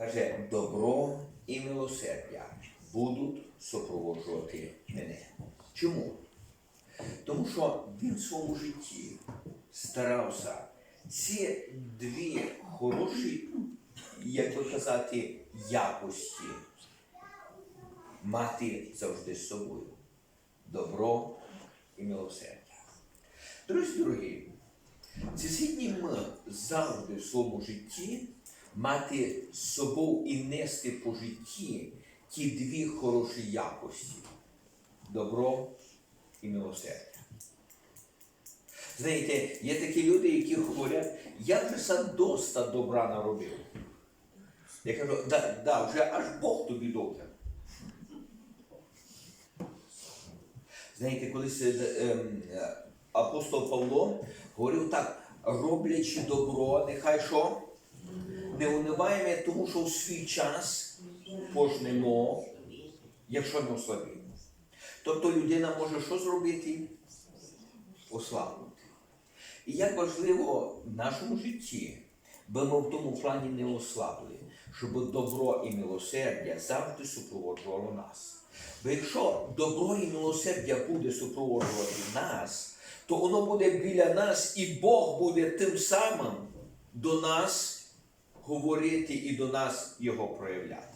Каже, добро і милосердя будуть супроводжувати мене. Чому? Тому що він в своєму житті старався ці дві хороші, як би казати, якості мати завжди з собою. Добро і милосердя. Друзі дорогі, чи згідні ми завжди в своєму житті мати з собою і нести по житті ті дві хороші якості добро і милосердя. Знаєте, є такі люди, які говорять, я вже сам доста добра наробив. Я кажу, да, да, вже аж Бог тобі довжен. Знаєте, колись ем, апостол Павло говорив так, роблячи добро, нехай що? Не униваємо, тому що в свій час пожнемо, якщо не ослабімо. Тобто людина може що зробити? Ослабнути. І як важливо в нашому житті, би ми в тому плані не ослабли, щоб добро і милосердя завжди супроводжувало нас. Бо якщо добро і милосердя буде супроводжувати нас, то воно буде біля нас, і Бог буде тим самим до нас говорити і до нас його проявляти.